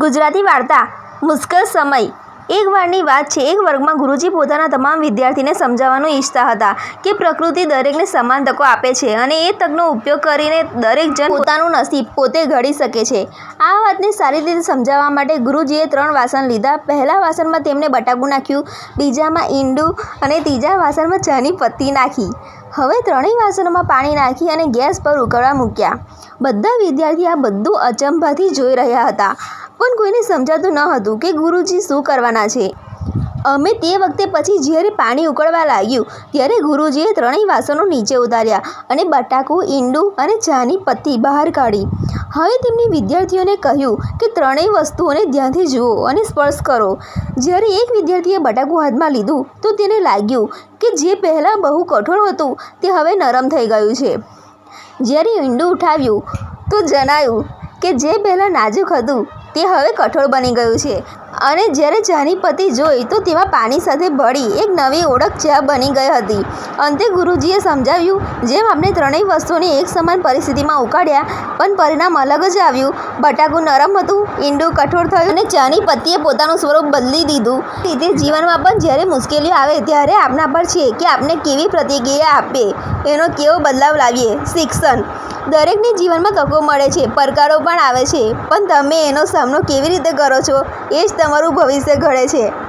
ગુજરાતી વાર્તા, મુશ્કેલ સમય. એક વારની વાત છે, એક વર્ગમાં ગુરુજી પોતાના તમામ વિદ્યાર્થીને સમજાવવાનું ઈચ્છતા હતા કે પ્રકૃતિ દરેકને સમાન તકો આપે છે અને એ તકનો ઉપયોગ કરીને દરેક જણ પોતાનું નસીબ પોતે ઘડી શકે છે. આ વાતને સારી રીતે સમજાવવા માટે ગુરુજીએ ત્રણ વાસણ લીધા. પહેલા વાસણમાં તેમણે બટાકું નાખ્યું, બીજામાં ઈંડું અને ત્રીજા વાસણમાં ચાની પત્તી નાખી. હવે ત્રણેય વાસણોમાં પાણી નાખી અને ગેસ પર ઉકળવા મૂક્યા. બધા વિદ્યાર્થી આ બધું અચંભાથી જોઈ રહ્યા હતા. પણ કોઈને સમજાતું ન હતું કે ગુરુજી શું કરવાના છે. અમે તે વખતે પછી જ્યારે પાણી ઉકળવા લાગ્યું, ત્યારે ગુરુજીએ ત્રણેય વાસણો નીચે ઉતાર્યા અને બટાકું, ઈંડું અને ચાની પત્તી બહાર કાઢી. હવે તેમની વિદ્યાર્થીઓને કહ્યું કે ત્રણેય વસ્તુઓને ધ્યાનથી જુઓ અને સ્પર્શ કરો. જ્યારે એક વિદ્યાર્થીએ બટાકું હાથમાં લીધું, તો તેને લાગ્યું કે જે પહેલાં બહુ કઠોળ હતું, તે હવે નરમ થઈ ગયું છે. જ્યારે ઈંડું ઉઠાવ્યું, તો જણાયું કે જે પહેલાં નાજુક હતું તે હવે કઠોળ બની ગયું છે. અને જ્યારે ચાની પતિ જોઈ, તો તેમાં પાણી સાથે ભળી એક નવી ઓળખ ચા બની ગઈ હતી. અંતે ગુરુજીએ સમજાવ્યું, જેમ આપણે ત્રણેય વસ્તુને એક સમાન પરિસ્થિતિમાં ઉકાળ્યા, પણ પરિણામ અલગ જ આવ્યું. બટાકું નરમ હતું, ઈંડું કઠોળ થયું અને ચાની પત્તીએ પોતાનું સ્વરૂપ બદલી દીધું. રીતે જીવનમાં પણ જ્યારે મુશ્કેલીઓ આવે ત્યારે આપણા પર છે કે આપણે કેવી પ્રતિક્રિયા આપીએ એનો કેવો બદલાવ લાવીએ. શિક્ષણ. દરેકને જીવનમાં તકો મળે છે, પડકારો પણ આવે છે. પણ તમે એનો સામનો કેવી રીતે કરો છો, એ જ તમારું ભવિષ્ય ઘડે છે.